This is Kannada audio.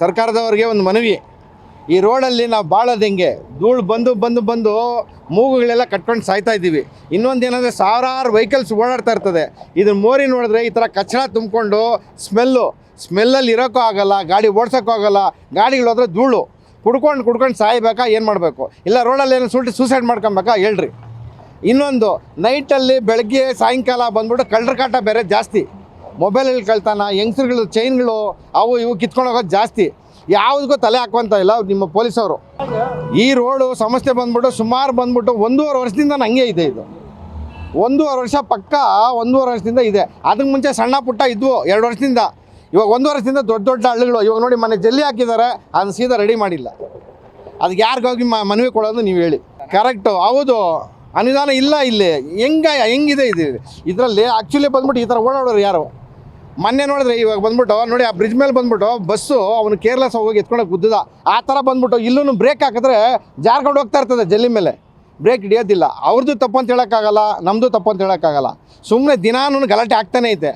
ಸರ್ಕಾರದವ್ರಿಗೆ ಒಂದು ಮನವಿ. ಈ ರೋಡಲ್ಲಿ ನಾವು ಬಾಳೋದು ಹೆಂಗೆ? ಧೂಳು ಬಂದು ಬಂದು ಬಂದು ಮೂಗುಗಳೆಲ್ಲ ಕಟ್ಕೊಂಡು ಸಾಯ್ತಾ ಇದ್ದೀವಿ. ಇನ್ನೊಂದು ಏನಂದರೆ ಸಾವಿರಾರು ವೆಹಿಕಲ್ಸ್ ಓಡಾಡ್ತಾ ಇರ್ತದೆ. ಇದನ್ನ ಮೋರಿ ನೋಡಿದ್ರೆ ಈ ಥರ ಕಚ್ಚಡ ತುಂಬಿಕೊಂಡು ಸ್ಮೆಲ್ಲು ಸ್ಮೆಲ್ಲಲ್ಲಿ ಇರೋಕ್ಕೂ ಆಗಲ್ಲ, ಗಾಡಿ ಓಡ್ಸೋಕ್ಕೂ ಆಗಲ್ಲ, ಗಾಡಿಗಳು ಹೋದ್ರೆ ಧೂಳು. ಕುಡ್ಕೊಂಡು ಕುಡ್ಕೊಂಡು ಸಾಯ್ಬೇಕಾ, ಏನು ಮಾಡಬೇಕು? ಇಲ್ಲ ರೋಡಲ್ಲಿ ಏನೋ ಸುಟ್ಟು ಸೂಸೈಡ್ ಮಾಡ್ಕೊಬೇಕಾ, ಹೇಳ್ರಿ. ಇನ್ನೊಂದು ನೈಟಲ್ಲಿ ಬೆಳಗ್ಗೆ ಸಾಯಂಕಾಲ ಬಂದ್ಬಿಟ್ಟು ಕಳ್ಳರ ಕಾಟ ಬೇರೆ ಜಾಸ್ತಿ. ಮೊಬೈಲಲ್ಲಿ ಕಳ್ತಾನ ಯಂಗ್ಸ್ರುಗಳು ಚೈನ್ಗಳು ಅವು ಇವು ಕಿತ್ಕೊಂಡು ಹೋಗೋದು ಜಾಸ್ತಿ. ಯಾವುದಕ್ಕೂ ತಲೆ ಹಾಕುವಂತ ಇಲ್ಲ ನಿಮ್ಮ ಪೊಲೀಸವರು. ಈ ರೋಡು ಸಮಸ್ಯೆ ಬಂದ್ಬಿಟ್ಟು ಸುಮಾರು ಬಂದ್ಬಿಟ್ಟು ಒಂದೂವರೆ ವರ್ಷದಿಂದ ನನಗೆ ಇದೆ ಇದು. ಒಂದೂವರೆ ವರ್ಷ ಪಕ್ಕ ಒಂದೂವರೆ ವರ್ಷದಿಂದ ಇದೆ. ಅದಕ್ಕೆ ಮುಂಚೆ ಸಣ್ಣ ಪುಟ್ಟ ಇದ್ವು ಎರಡು ವರ್ಷದಿಂದ. ಇವಾಗ ಒಂದು ವರ್ಷದಿಂದ ದೊಡ್ಡ ದೊಡ್ಡ ಹಳ್ಳಿಗಳು. ಇವಾಗ ನೋಡಿ ಮನೆ ಜಲ್ಲಿ ಹಾಕಿದ್ದಾರೆ, ಅದನ್ನ ಸೀದಾ ರೆಡಿ ಮಾಡಿಲ್ಲ. ಅದಕ್ಕೆ ಯಾರಿಗೋಗಿ ಮನವಿ ಕೊಡೋದು ನೀವು ಹೇಳಿ. ಕರೆಕ್ಟು ಹೌದು. ಅನುದಾನ ಇಲ್ಲ ಇಲ್ಲಿ. ಹೆಂಗ, ಹೆಂಗಿದೆ ಇದು? ಇದರಲ್ಲಿ ಆ್ಯಕ್ಚುಲಿ ಬಂದ್ಬಿಟ್ಟು ಈ ಥರ ಓಡಾಡೋರು ಯಾರು? ಮೊನ್ನೆ ನೋಡಿದ್ರೆ ಇವಾಗ ಬಂದ್ಬಿಟ್ಟು, ನೋಡಿ ಆ ಬ್ರಿಡ್ಜ್ ಮೇಲೆ ಬಂದ್ಬಿಟ್ಟು ಬಸ್ಸು ಅವನು ಕೇರ್ಲೆಸ್ ಹೋಗಿ ಎತ್ಕೊಂಡೋಗಿ ಗುದ್ದದ. ಆ ಥರ ಬಂದ್ಬಿಟ್ಟು ಇಲ್ಲೂ ಬ್ರೇಕ್ ಹಾಕಿದ್ರೆ ಜಾರ್ಕೊಂಡು ಹೋಗ್ತಾ ಇರ್ತದೆ ಜಲ್ಲಿ ಮೇಲೆ. ಬ್ರೇಕ್ ಹಿಡಿಯೋದಿಲ್ಲ. ಅವ್ರದ್ದು ತಪ್ಪು ಅಂತ ಹೇಳೋಕ್ಕಾಗಲ್ಲ ನಮ್ಮದು ತಪ್ಪು ಅಂತ ಹೇಳೋಕ್ಕಾಗಲ್ಲ. ಸುಮ್ಮನೆ ದಿನಾನು ಗಲಾಟೆ ಆಗ್ತಾನೆ ಐತೆ.